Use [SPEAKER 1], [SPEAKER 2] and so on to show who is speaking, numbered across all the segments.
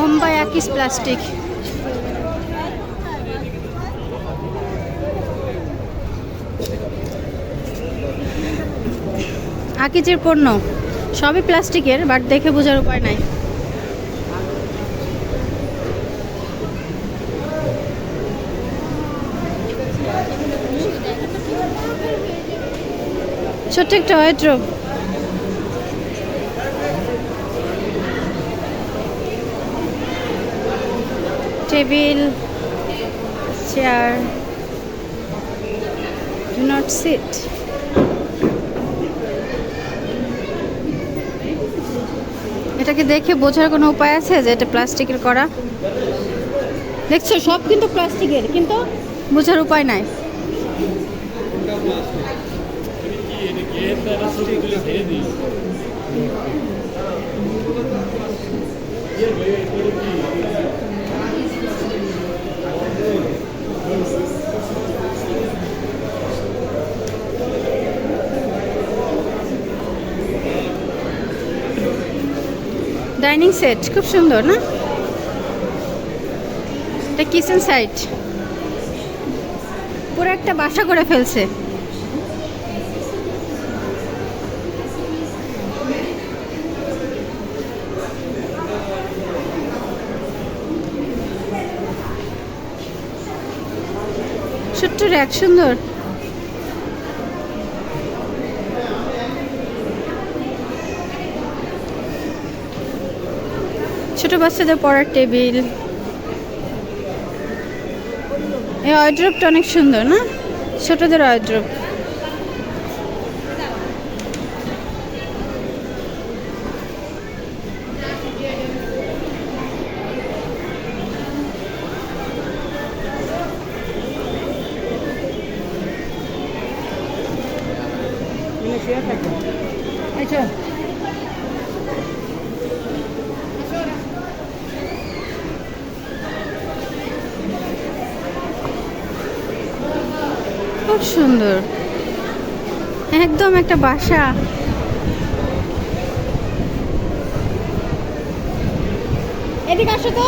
[SPEAKER 1] Home আকিস plastic. আকিজের পণ্য। সবই প্লাস্টিকের, বাট দেখে বোঝার উপায় নাই। ছোট্ট একটা wardrobe table, chair do not sit এটাকে দেখে বোঝার কোনো উপায় আছে যে এটা প্লাস্টিকের করা? দেখছ, সব কিন্তু প্লাস্টিকের, কিন্তু বোঝার উপায় নাই। ডাইনিং সেট, খুব সুন্দর না? এটা কিচেন সাইড পুরো একটা বাসা করে ফেলছে। ছোট্ট র্যাক সুন্দর। ছোট বাচ্চাদের পড়ার টেবিল। এই অয়ড্রপটা অনেক সুন্দর না? ছোটদের অয়ড্রপ
[SPEAKER 2] আচ্ছা
[SPEAKER 1] খুব সুন্দর। একদম একটা বাসা। এদিকে আসো তো।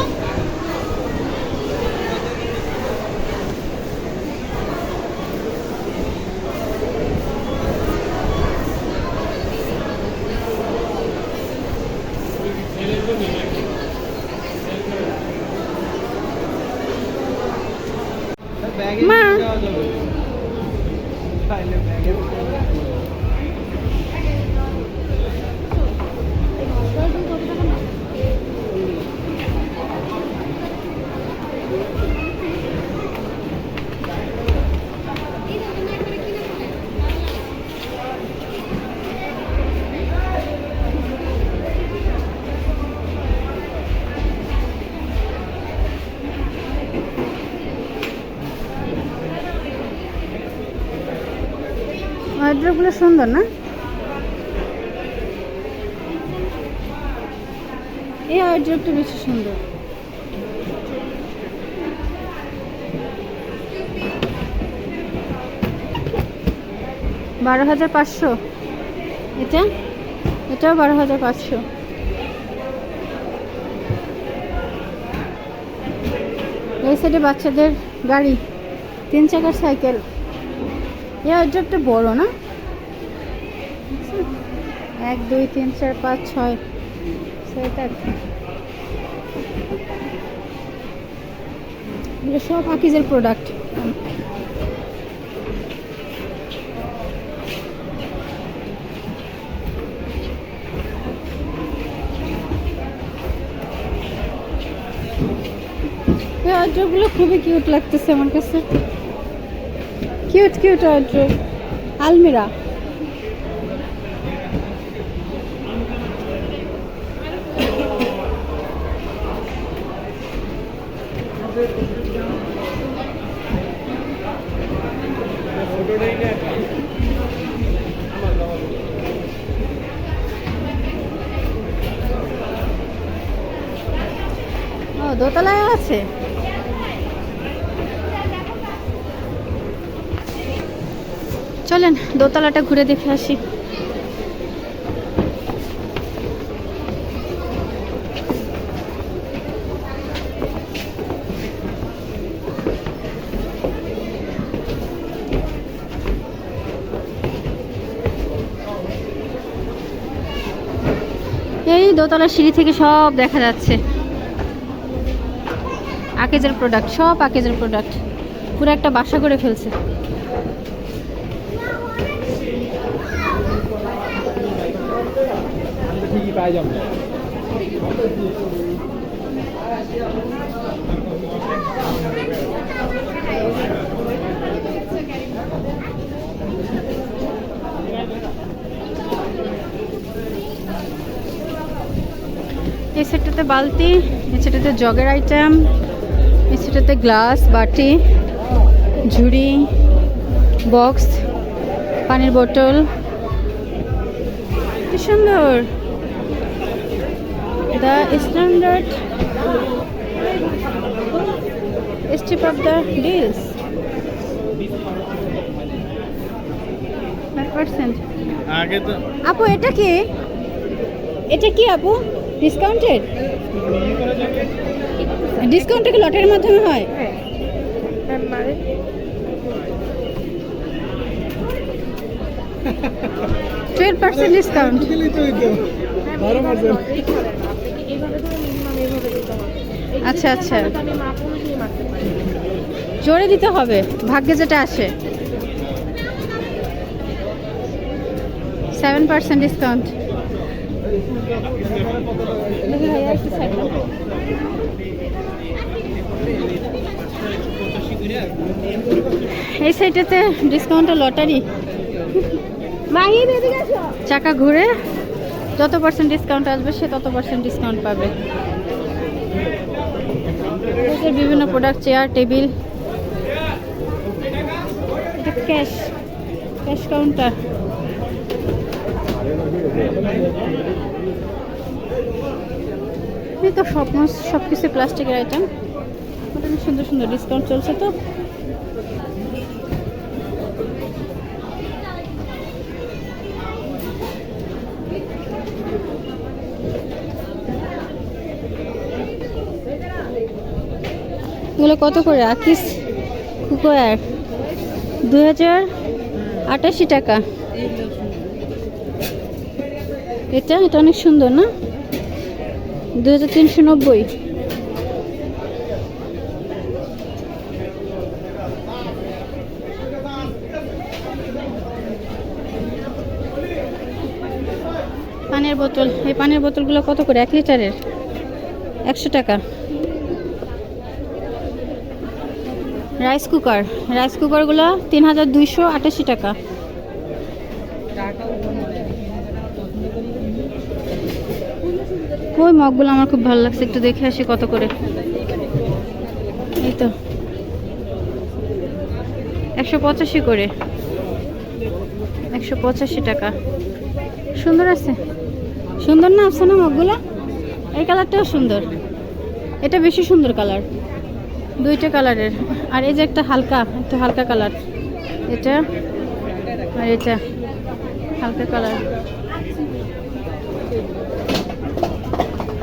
[SPEAKER 1] অয়ড্রপগুলো সুন্দর না? এই অয়ড্রপটা বেশি সুন্দর। বারো হাজার পাঁচশো। এটা? এটাও বারো হাজার পাঁচশো। এই সাইডে বাচ্চাদের গাড়ি, তিন চাকার সাইকেল। এই অর্ডারটা বড় না? এক, দুই, তিন, চার, পাঁচ, ছয়। ছয়টা। সব আকিজের প্রোডাক্ট এই অর্ডারগুলো খুবই কিউট লাগতেছে আমার কাছে। কিউট কিউট অর্ডার আলমিরা। দোতলায় আছে? চলেন দোতলাটা ঘুরে দেখে আসি এই দোতলা সিঁড়ি থেকে সব দেখা যাচ্ছে। আকেজের প্রোডাক্ট সব আকেজের প্রোডাক্ট পুরো একটা বাসা করে ফেলছে। এই সেটটাতে বালতি এই সেটাতে জগের আইটেম এই সেটাতে গ্লাস বাটি ঝুড়ি বক্স পানির বোতল। কি সুন্দর। The standard steep of the deals percent
[SPEAKER 2] আগে তো
[SPEAKER 1] আপু এটা কি? এটা কি আপু? ডিসকাউন্টেড ডিসকাউন্টটা কি লটের মাধ্যমে হয়? টুয়েলভ পার্সেন্ট ডিসকাউন্ট আচ্ছা আচ্ছা। জোরে দিতে হবে ভাগ্যে যেটা আসে। সেভেন পার্সেন্ট ডিসকাউন্ট এই সাইডেতে ডিসকাউন্টটা লটারি চাকা ঘুরে যত পার্সেন্ট ডিসকাউন্ট আসবে সে তত পার্সেন্ট ডিসকাউন্ট পাবে। বিভিন্ন প্রোডাক্ট চেয়ার টেবিল এটা ক্যাশ ক্যাশ কাউন্টার এই তো সব সব কিছু প্লাস্টিকের আইটেম সুন্দর সুন্দর ডিসকাউন্ট চলছে তো। এগুলো কত করে? আকিস কুকোয়ার দু হাজার আটাশি টাকা। এটা এটা অনেক সুন্দর না? দু হাজার তিনশো নব্বই। পানির বোতল, এই পানির বোতলগুলো কত করে? এক লিটারের? একশো টাকা। রাইস কুকার, রাইস কুকারগুলো তিন হাজার দুইশো আটাশি টাকা। ওই মগগুলো আমার খুব ভালো লাগছে, একটু দেখে আসি কত করে। এই তো। একশো পঁচাশি করে। একশো পঁচাশি টাকা। সুন্দর আছে? সুন্দর না আছে না মগগুলো? এই কালারটাও সুন্দর। এটা বেশি সুন্দর কালার। দুইটা কালারের। আর এই যে একটা হালকা, একটু হালকা কালার। এটা আর এটা। হালকা কালার।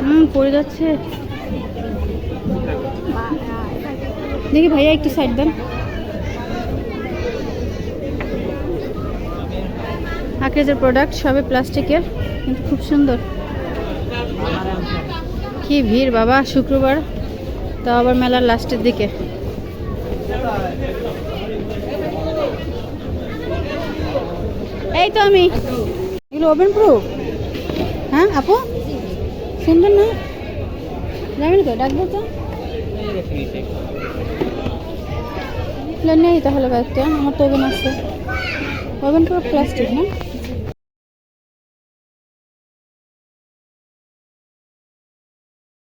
[SPEAKER 1] হুম, পড়ে যাচ্ছে। দেখি ভাইয়া একটু সাইড দেন। আকেজের প্রোডাক্ট সবে প্লাস্টিকের কিন্তু খুব সুন্দর। কি ভিড় বাবা, শুক্রবার। তাও আবার মেলার লাস্টের দিকে। এই তো আমি। এগুলো ওভেন প্রুফ হ্যাঁ আপু? সুন্দর না? যাবেন তো ডাকবো তো? নেই তাহলে কয়েকটা আমার তো ওভেন আছে। ওভেন পুরো প্লাস্টিক না?